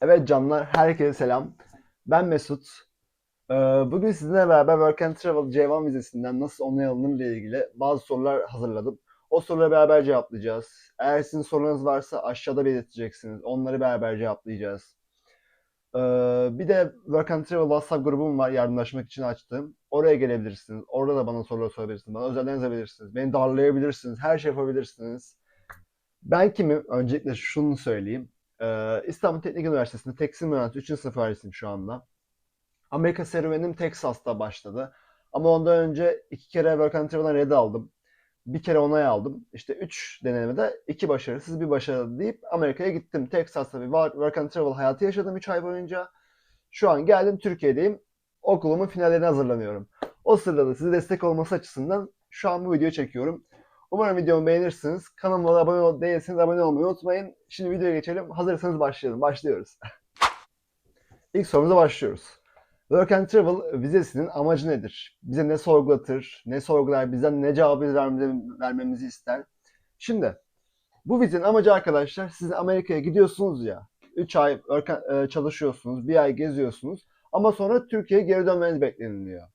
Evet canlar, herkese selam. Ben Mesut. Ee, Bugün sizinle beraber Work and Travel C1 vizesinden nasıl onay alınır ile ilgili bazı sorular hazırladım. O soruları beraber cevaplayacağız. Eğer sizin sorularınız varsa aşağıda belirteceksiniz. Onları beraber cevaplayacağız. Ee, Bir de Work and Travel WhatsApp grubum var yardımlaşmak için açtığım. Oraya gelebilirsiniz. Orada da bana sorular sorabilirsiniz. Bana özelden yazabilirsiniz. Beni darlayabilirsiniz. Her şey yapabilirsiniz. Ben kimim? Öncelikle şunu söyleyeyim. Ee, İstanbul Teknik Üniversitesi'nde tekstil mühendisliği 3. sınıf öğrencisiyim şu anda. Amerika serüvenim Texas'ta başladı. Ama ondan önce iki kere Work and Travel'dan red aldım. Bir kere onay aldım. İşte üç denemede iki başarısız bir başarılı deyip Amerika'ya gittim. Texas'ta bir Work and Travel hayatı yaşadım 3 ay boyunca. Şu an geldim Türkiye'deyim. Okulumun finallerine hazırlanıyorum. O sırada da size destek olması açısından şu an bu videoyu çekiyorum. Umarım videomu beğenirsiniz. Kanalıma da abone ol değilseniz abone olmayı unutmayın. Şimdi videoya geçelim. Hazırsanız başlayalım. Başlıyoruz. İlk sorumuza başlıyoruz. Work and Travel vizesinin amacı nedir? Bize ne sorgulatır? Ne sorgular? Bizden ne cevabı vermemizi, ister? Şimdi bu vizenin amacı arkadaşlar siz Amerika'ya gidiyorsunuz ya 3 ay e, çalışıyorsunuz, bir ay geziyorsunuz ama sonra Türkiye'ye geri dönmeniz bekleniliyor.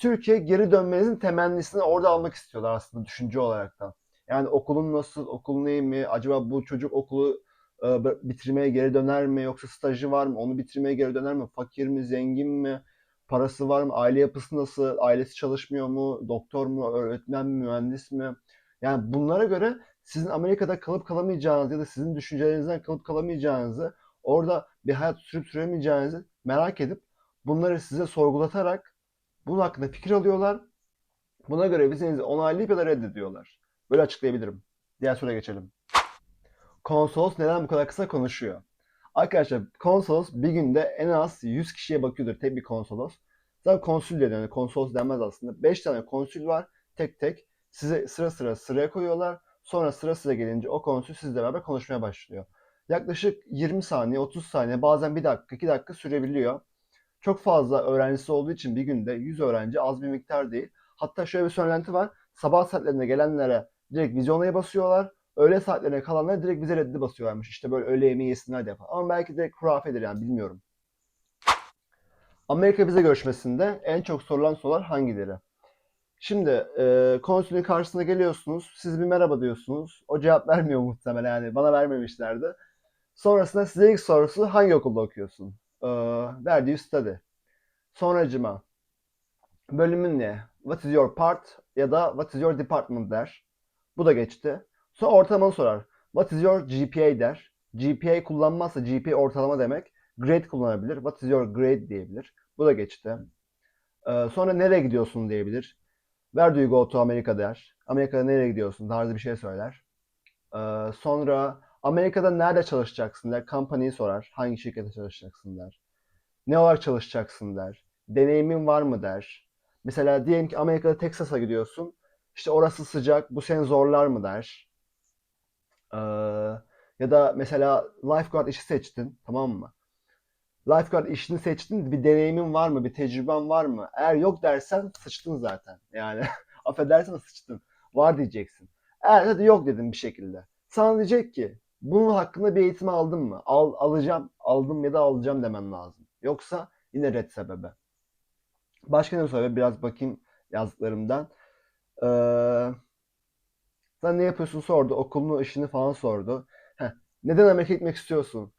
Türkiye geri dönmenizin temennisini orada almak istiyorlar aslında düşünce olarak da. Yani okulun nasıl, okulun iyi mi? Acaba bu çocuk okulu e, bitirmeye geri döner mi? Yoksa stajı var mı? Onu bitirmeye geri döner mi? Fakir mi? Zengin mi? Parası var mı? Aile yapısı nasıl? Ailesi çalışmıyor mu? Doktor mu? Öğretmen mi? Mühendis mi? Yani bunlara göre sizin Amerika'da kalıp kalamayacağınız ya da sizin düşüncelerinizden kalıp kalamayacağınızı, orada bir hayat sürüp süremeyeceğinizi merak edip bunları size sorgulatarak bunun hakkında fikir alıyorlar. Buna göre vizenizi onaylayıp ya da reddediyorlar. Böyle açıklayabilirim. Diğer soruya geçelim. Konsolos neden bu kadar kısa konuşuyor? Arkadaşlar konsolos bir günde en az 100 kişiye bakıyordur tek bir konsolos. Zaten konsül deniyor. Yani konsolos denmez aslında. 5 tane konsül var tek tek. Size sıra sıra sıraya koyuyorlar. Sonra sıra sıra gelince o konsül sizle beraber konuşmaya başlıyor. Yaklaşık 20 saniye, 30 saniye, bazen 1 dakika, 2 dakika sürebiliyor. Çok fazla öğrencisi olduğu için bir günde 100 öğrenci az bir miktar değil. Hatta şöyle bir söylenti var. Sabah saatlerinde gelenlere direkt vizyonaya basıyorlar. Öğle saatlerine kalanlara direkt vize reddi basıyorlarmış. İşte böyle öğle yemeği yesinler diye. Ama belki direkt hurafedir yani bilmiyorum. Amerika vize görüşmesinde en çok sorulan sorular hangileri? Şimdi e, konsülün karşısına geliyorsunuz. Siz bir merhaba diyorsunuz. O cevap vermiyor muhtemelen yani. Bana vermemişlerdi. Sonrasında size ilk sorusu hangi okulda okuyorsun? Do you study? Sonracıma bölümün ne? What is your part? Ya da what is your department der. Bu da geçti. Sonra ortalamanı sorar. What is your GPA der. GPA kullanmazsa GPA ortalama demek. Grade kullanabilir. What is your grade diyebilir. Bu da geçti. Ee, sonra nereye gidiyorsun diyebilir. Where do you go to America der. Amerika'da nereye gidiyorsun tarzı bir şey söyler. Ee, sonra Amerika'da nerede çalışacaksın der. Company'yi sorar. Hangi şirkete çalışacaksın der. Ne olarak çalışacaksın der. Deneyimin var mı der. Mesela diyelim ki Amerika'da Texas'a gidiyorsun. İşte orası sıcak. Bu seni zorlar mı der. Ee, ya da mesela lifeguard işi seçtin. Tamam mı? Lifeguard işini seçtin. Bir deneyimin var mı? Bir tecrüben var mı? Eğer yok dersen sıçtın zaten. Yani affedersen sıçtın. Var diyeceksin. Eğer hadi yok dedim bir şekilde. Sana diyecek ki bunun hakkında bir eğitim aldın mı? Al, alacağım, aldım ya da alacağım demen lazım. Yoksa yine red sebebi. Başka ne söyle biraz bakayım yazdıklarımdan. Ee, sen ne yapıyorsun sordu. Okulunu, işini falan sordu. Heh, neden Amerika'ya gitmek istiyorsun?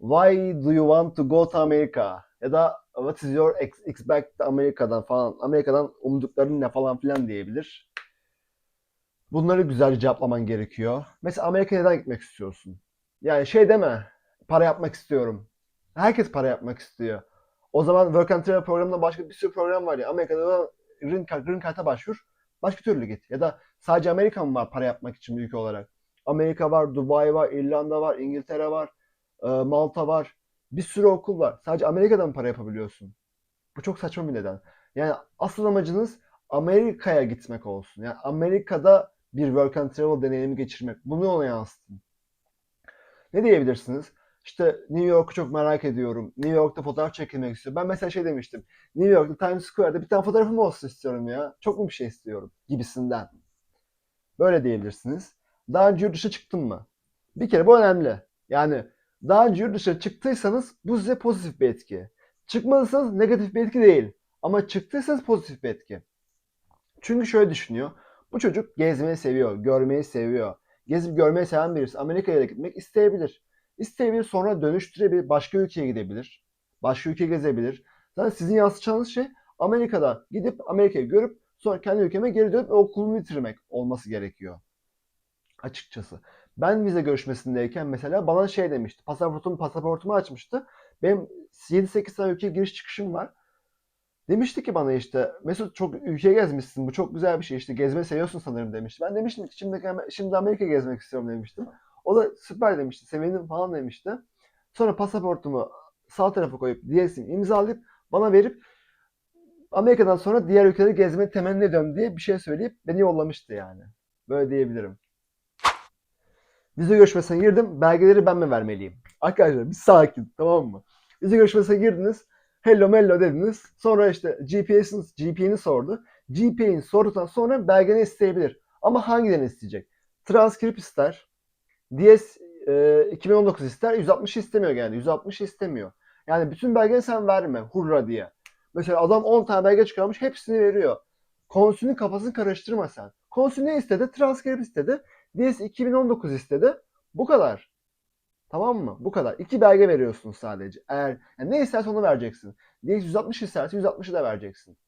Why do you want to go to America? Ya da what is your ex- expect Amerika'dan falan. Amerika'dan umdukların ne falan filan diyebilir. Bunları güzelce cevaplaman gerekiyor. Mesela Amerika'ya neden gitmek istiyorsun? Yani şey deme, para yapmak istiyorum. Herkes para yapmak istiyor. O zaman Work and Travel programında başka bir sürü program var ya. Amerika'da Green Card, Green Card'a başvur. Başka türlü git. Ya da sadece Amerika mı var para yapmak için büyük olarak? Amerika var, Dubai var, İrlanda var, İngiltere var, e, Malta var. Bir sürü okul var. Sadece Amerika'dan para yapabiliyorsun. Bu çok saçma bir neden. Yani asıl amacınız Amerika'ya gitmek olsun. Yani Amerika'da bir work and travel deneyimi geçirmek. Bunu ona yansıtın. Ne diyebilirsiniz? İşte New York'u çok merak ediyorum. New York'ta fotoğraf çekilmek istiyorum. Ben mesela şey demiştim. New York'ta Times Square'da bir tane fotoğrafım olsun istiyorum ya. Çok mu bir şey istiyorum? Gibisinden. Böyle diyebilirsiniz. Daha önce yurt dışına çıktın mı? Bir kere bu önemli. Yani Daha önce yurt dışına çıktıysanız bu size pozitif bir etki. Çıkmadıysanız negatif bir etki değil. Ama çıktıysanız pozitif bir etki. Çünkü şöyle düşünüyor. Bu çocuk gezmeyi seviyor, görmeyi seviyor. Gezip görmeyi seven birisi Amerika'ya da gitmek isteyebilir. İsteyebilir sonra dönüştürebilir, başka ülkeye gidebilir. Başka ülke gezebilir. Zaten sizin yansıtacağınız şey Amerika'da gidip Amerika'yı görüp sonra kendi ülkeme geri dönüp okulumu bitirmek olması gerekiyor. Açıkçası. Ben vize görüşmesindeyken mesela bana şey demişti. Pasaportumu, pasaportumu açmıştı. Benim 7-8 tane ülke giriş çıkışım var. Demişti ki bana işte Mesut çok ülke gezmişsin. Bu çok güzel bir şey. İşte gezmeyi seviyorsun sanırım demişti. Ben demiştim ki şimdi, şimdi Amerika gezmek istiyorum demiştim. O da süper demişti. Sevindim falan demişti. Sonra pasaportumu sağ tarafa koyup DS'imi imzalayıp bana verip Amerika'dan sonra diğer ülkeleri gezmeyi temenni ediyorum diye bir şey söyleyip beni yollamıştı yani. Böyle diyebilirim. Vize görüşmesine girdim. Belgeleri ben mi vermeliyim? Arkadaşlar bir sakin tamam mı? Vize görüşmesine girdiniz. Hello mello dediniz. Sonra işte GPS'in GP'ni sordu. GP'ni sorduktan sonra belgeni isteyebilir. Ama hangilerini isteyecek? Transkript ister. DS e, 2019 ister. 160 istemiyor yani. 160 istemiyor. Yani bütün belgeni sen verme. Hurra diye. Mesela adam 10 tane belge çıkarmış. Hepsini veriyor. Konsülün kafasını karıştırma sen. Konsül ne istedi? Transkript istedi. DS 2019 istedi. Bu kadar. Tamam mı? Bu kadar. İki belge veriyorsun sadece. Eğer yani ne istersen onu vereceksin. DS 160 isterse 160'ı da vereceksin.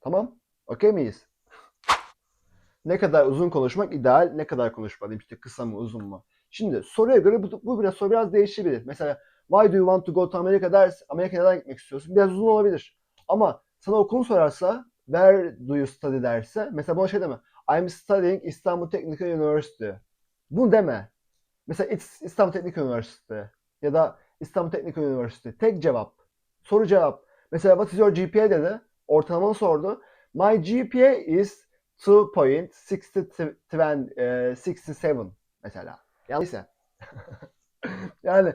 Tamam? Okey miyiz? ne kadar uzun konuşmak ideal, ne kadar konuşmalıyım işte kısa mı uzun mu? Şimdi soruya göre bu, bu biraz soru biraz değişebilir. Mesela why do you want to go to America ders, Amerika'ya neden gitmek istiyorsun? Biraz uzun olabilir. Ama sana okulunu sorarsa where do you study derse mesela bana şey deme I'm studying İstanbul Technical University. Bunu deme. Mesela İstanbul Teknik Üniversitesi ya da İstanbul Teknik Üniversitesi. Tek cevap. Soru cevap. Mesela what is your GPA dedi. Ortalamanı sordu. My GPA is 2.67 mesela. Yanlışsa. yani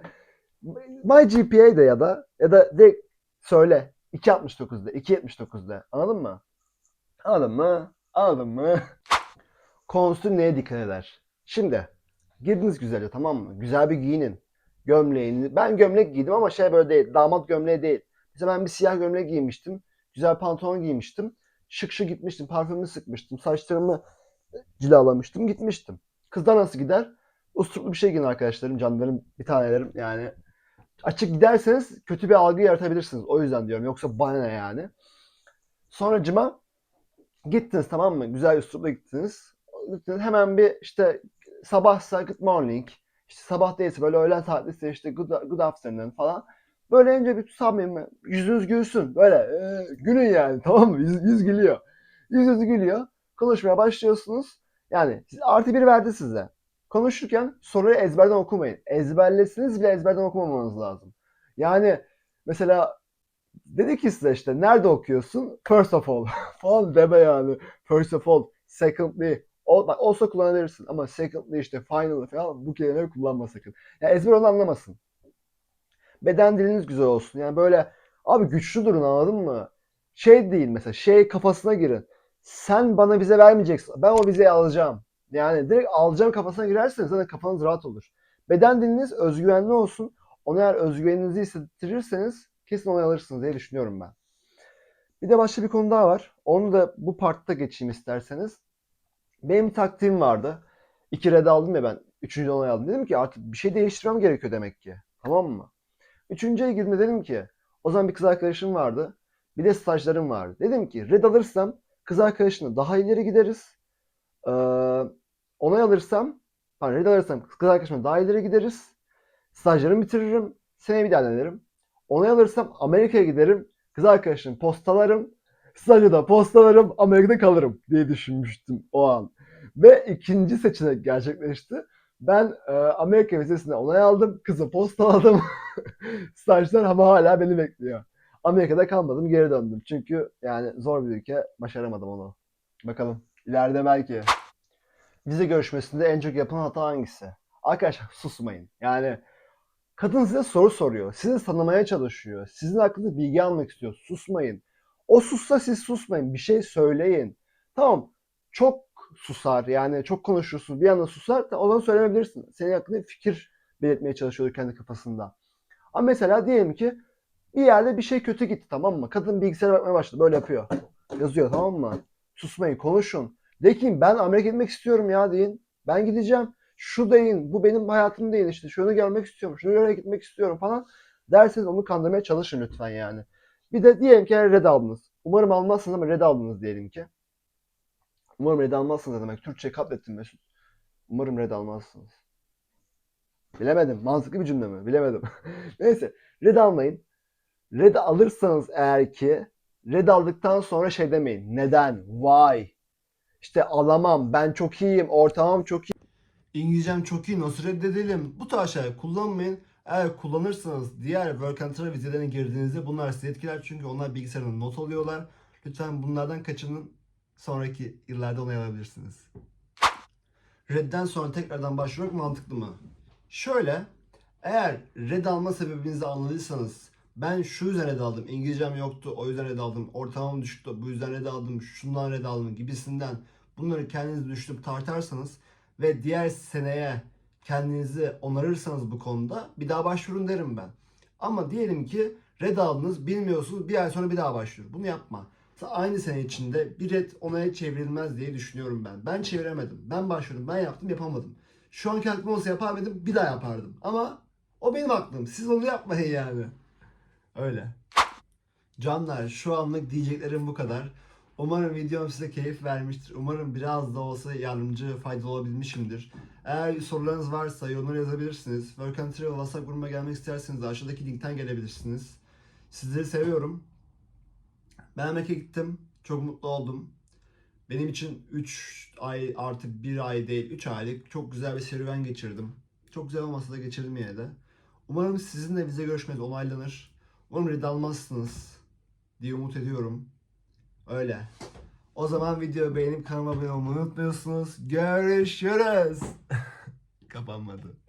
my GPA de ya da ya da de söyle 2.69'da 2.79'da anladın mı? Anladın mı? Anladın mı? Konsül neye dikkat eder? Şimdi Girdiniz güzelce tamam mı? Güzel bir giyinin. Gömleğini. Ben gömlek giydim ama şey böyle değil. Damat gömleği değil. Mesela ben bir siyah gömlek giymiştim. Güzel pantolon giymiştim. Şık şık gitmiştim. Parfümümü sıkmıştım. Saçlarımı cilalamıştım. Gitmiştim. Kızlar nasıl gider? Usturuplu bir şey giyin arkadaşlarım. Canlarım bir tanelerim. Yani açık giderseniz kötü bir algı yaratabilirsiniz. O yüzden diyorum. Yoksa bana ne yani. Sonra cıma gittiniz tamam mı? Güzel usturuplu gittiniz. gittiniz. Hemen bir işte sabahsa good morning, işte sabah değilse böyle öğlen saatliyse işte good, good afternoon falan. Böyle önce bir samimi, yüzünüz gülsün. Böyle e, gülün yani tamam mı? Yüz, yüz gülüyor. Yüzünüz gülüyor. Konuşmaya başlıyorsunuz. Yani artı bir verdi size. Konuşurken soruyu ezberden okumayın. Ezberlesiniz bile ezberden okumamanız lazım. Yani mesela dedi ki size işte nerede okuyorsun? First of all falan deme yani. First of all, secondly, o, bak olsa kullanabilirsin ama secondly işte final falan bu kelimeleri kullanma sakın. Yani ezber onu anlamasın. Beden diliniz güzel olsun. Yani böyle abi güçlü durun anladın mı? Şey değil mesela şey kafasına girin. Sen bana vize vermeyeceksin. Ben o vizeyi alacağım. Yani direkt alacağım kafasına girerseniz zaten kafanız rahat olur. Beden diliniz özgüvenli olsun. Ona eğer özgüveninizi hissettirirseniz kesin onay alırsınız diye düşünüyorum ben. Bir de başka bir konu daha var. Onu da bu partta geçeyim isterseniz. Benim taktiğim vardı. İki red aldım ya ben. Üçüncü onay aldım. Dedim ki artık bir şey değiştirmem gerekiyor demek ki. Tamam mı? Üçüncüye girdiğimde dedim ki o zaman bir kız arkadaşım vardı. Bir de stajlarım vardı. Dedim ki red alırsam kız arkadaşımla daha ileri gideriz. Ee, onay alırsam pardon red alırsam kız arkadaşımla daha ileri gideriz. Stajlarımı bitiririm. Seneye bir daha denerim. Onay alırsam Amerika'ya giderim. Kız arkadaşımı postalarım. Stajı da postalarım Amerika'da kalırım diye düşünmüştüm o an. Ve ikinci seçenek gerçekleşti. Ben e, Amerika vizesine onay aldım. Kızı postaladım. Stajlar ama hala beni bekliyor. Amerika'da kalmadım geri döndüm. Çünkü yani zor bir ülke. Başaramadım onu. Bakalım. İleride belki. Vize görüşmesinde en çok yapılan hata hangisi? Arkadaşlar susmayın. Yani kadın size soru soruyor. Sizi tanımaya çalışıyor. Sizin hakkında bilgi almak istiyor. Susmayın. O sussa siz susmayın. Bir şey söyleyin. Tamam. Çok susar. Yani çok konuşursun. Bir anda susar. O zaman söylemebilirsin. Senin hakkında fikir belirtmeye çalışıyordur kendi kafasında. Ama mesela diyelim ki bir yerde bir şey kötü gitti tamam mı? Kadın bilgisayara bakmaya başladı. Böyle yapıyor. Yazıyor tamam mı? Susmayın, konuşun. De ki ben Amerika'ya gitmek istiyorum ya deyin. Ben gideceğim. Şu deyin. Bu benim hayatım değil işte. Şunu görmek istiyorum. Şunu görmeye gitmek istiyorum falan. Derseniz onu kandırmaya çalışın lütfen yani. Bir de diyelim ki red aldınız. Umarım almazsınız ama red aldınız diyelim ki. Umarım red almazsınız demek. Türkçe katlettim Mesut. Umarım red almazsınız. Bilemedim. Mantıklı bir cümle mi? Bilemedim. Neyse. Red almayın. Red alırsanız eğer ki red aldıktan sonra şey demeyin. Neden? Why? İşte alamam. Ben çok iyiyim. Ortamım çok iyi. İngilizcem çok iyi. Nasıl reddedelim? Bu tarz şeyler kullanmayın. Eğer kullanırsanız diğer work and travel vizelerine girdiğinizde bunlar sizi etkiler. Çünkü onlar bilgisayarına not alıyorlar. Lütfen bunlardan kaçının. Sonraki yıllarda onay alabilirsiniz. Redden sonra tekrardan başvurmak mantıklı mı? Şöyle, eğer red alma sebebinizi anladıysanız ben şu yüzden red aldım, İngilizcem yoktu, o yüzden red aldım, ortamım düşüktü, bu yüzden red aldım, şundan red aldım gibisinden bunları kendiniz düşünüp tartarsanız ve diğer seneye kendinizi onarırsanız bu konuda bir daha başvurun derim ben. Ama diyelim ki red aldınız, bilmiyorsunuz, bir ay sonra bir daha başvur. Bunu yapma. Aynı sene içinde bir red onaya çevrilmez diye düşünüyorum ben. Ben çeviremedim. Ben başvurdum, ben yaptım, yapamadım. Şu anki aklım olsa yapardım, bir daha yapardım. Ama o benim aklım. Siz onu yapmayın yani. Öyle. Canlar şu anlık diyeceklerim bu kadar. Umarım videom size keyif vermiştir. Umarım biraz da olsa yardımcı, faydalı olabilmişimdir. Eğer sorularınız varsa yorumlara yazabilirsiniz. Work and Travel WhatsApp grubuma gelmek isterseniz de aşağıdaki linkten gelebilirsiniz. Sizleri seviyorum. Ben Amerika'ya gittim. Çok mutlu oldum. Benim için 3 ay artık 1 ay değil 3 aylık çok güzel bir serüven geçirdim. Çok güzel olmasa da geçirdim yine de. Umarım sizinle vize görüşmeniz onaylanır. Umarım red diye umut ediyorum. Öyle. O zaman videoyu beğenip kanalıma abone olmayı unutmuyorsunuz. Görüşürüz. Kapanmadı.